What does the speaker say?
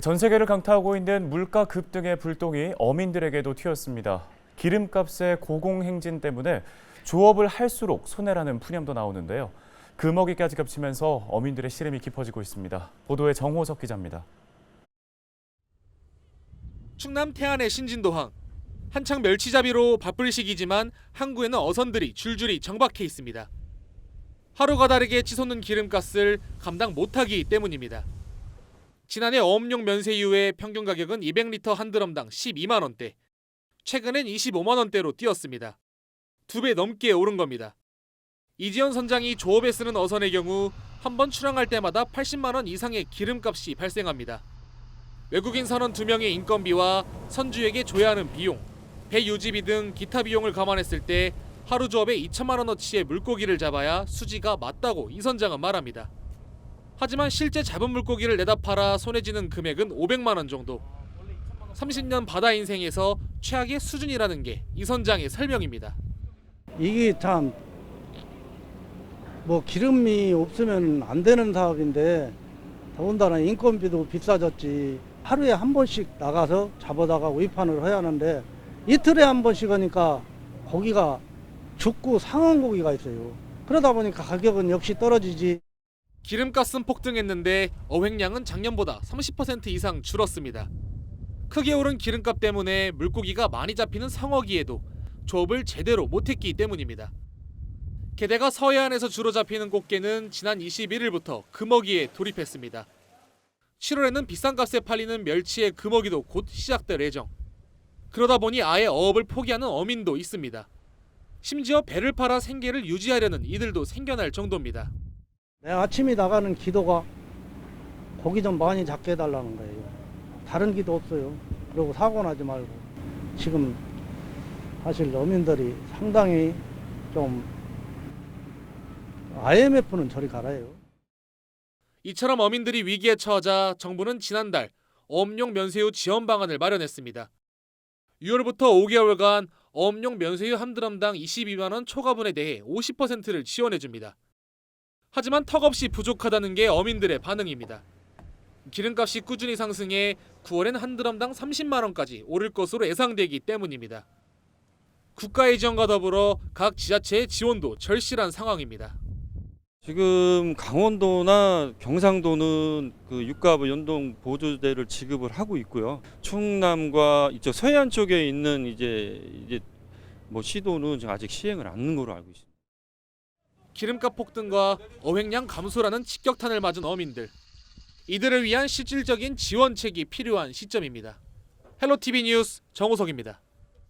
전 세계를 강타하고 있는 물가 급등의 불똥이 어민들에게도 튀었습니다. 기름값의 고공행진 때문에 조업을 할수록 손해라는 푸념도 나오는데요. 금어기까지 겹치면서 어민들의 시름이 깊어지고 있습니다. 보도에 정호석 기자입니다. 충남 태안의 신진도항. 한창 멸치잡이로 바쁠 시기지만 항구에는 어선들이 줄줄이 정박해 있습니다. 하루가 다르게 치솟는 기름값을 감당 못하기 때문입니다. 지난해 어업용 면세 이후에 평균 가격은 200리터 한 드럼당 12만 원대, 최근엔 25만 원대로 뛰었습니다. 두 배 넘게 오른 겁니다. 이지연 선장이 조업에 쓰는 어선의 경우 한 번 출항할 때마다 80만 원 이상의 기름값이 발생합니다. 외국인 선원 2명의 인건비와 선주에게 줘야 하는 비용, 배 유지비 등 기타 비용을 감안했을 때 하루 조업에 2천만 원어치의 물고기를 잡아야 수지가 맞다고 이 선장은 말합니다. 하지만 실제 잡은 물고기를 내다 팔아 손해지는 금액은 500만 원 정도. 30년 바다 인생에서 최악의 수준이라는 게 이 선장의 설명입니다. 이게 참 뭐 기름이 없으면 안 되는 사업인데 더군다나 인건비도 비싸졌지 하루에 한 번씩 나가서 잡아다가 위판을 해야 하는데 이틀에 한 번씩 하니까 고기가 죽고 상한 고기가 있어요 그러다 보니까 가격은 역시 떨어지지 기름값은 폭등했는데 어획량은 작년보다 30% 이상 줄었습니다. 크게 오른 기름값 때문에 물고기가 많이 잡히는 성어기에도 조업을 제대로 못했기 때문입니다. 게다가 서해안에서 주로 잡히는 꽃게는 지난 21일부터 금어기에 돌입했습니다. 7월에는 비싼 값에 팔리는 멸치의 금어기도 곧 시작될 예정. 그러다 보니 아예 어업을 포기하는 어민도 있습니다. 심지어 배를 팔아 생계를 유지하려는 이들도 생겨날 정도입니다. 내 아침에 나가는 기도가 고기 좀 많이 잡게 해달라는 거예요 다른 기도 없어요 그리고 사고 나지 말고 지금 사실 어민들이 상당히 좀 IMF는 저리 가라요 이처럼 어민들이 위기에 처하자 정부는 지난달 어업용 면세유 지원 방안을 마련했습니다. 6월부터 5개월간 어업용 면세유 한 드럼당 22만 원 초과분에 대해 50%를 지원해 줍니다. 하지만 턱없이 부족하다는 게 어민들의 반응입니다. 기름값이 꾸준히 상승해 9월엔 한 드럼당 30만 원까지 오를 것으로 예상되기 때문입니다. 국가의 지원과 더불어 각 지자체의 지원도 절실한 상황입니다. 지금 강원도나 경상도는 그 육가부 연동 보조제를 지급을 하고 있고요. 충남과 이쪽 서해안 쪽에 있는 이제 이제 뭐 시도는 아직 시행을 안 하는 걸로 알고 있습니다. 기름값 폭등과 어획량 감소라는 직격탄을 맞은 어민들. 이들을 위한 실질적인 지원책이 필요한 시점입니다. 헬로티비 뉴스 정우석입니다.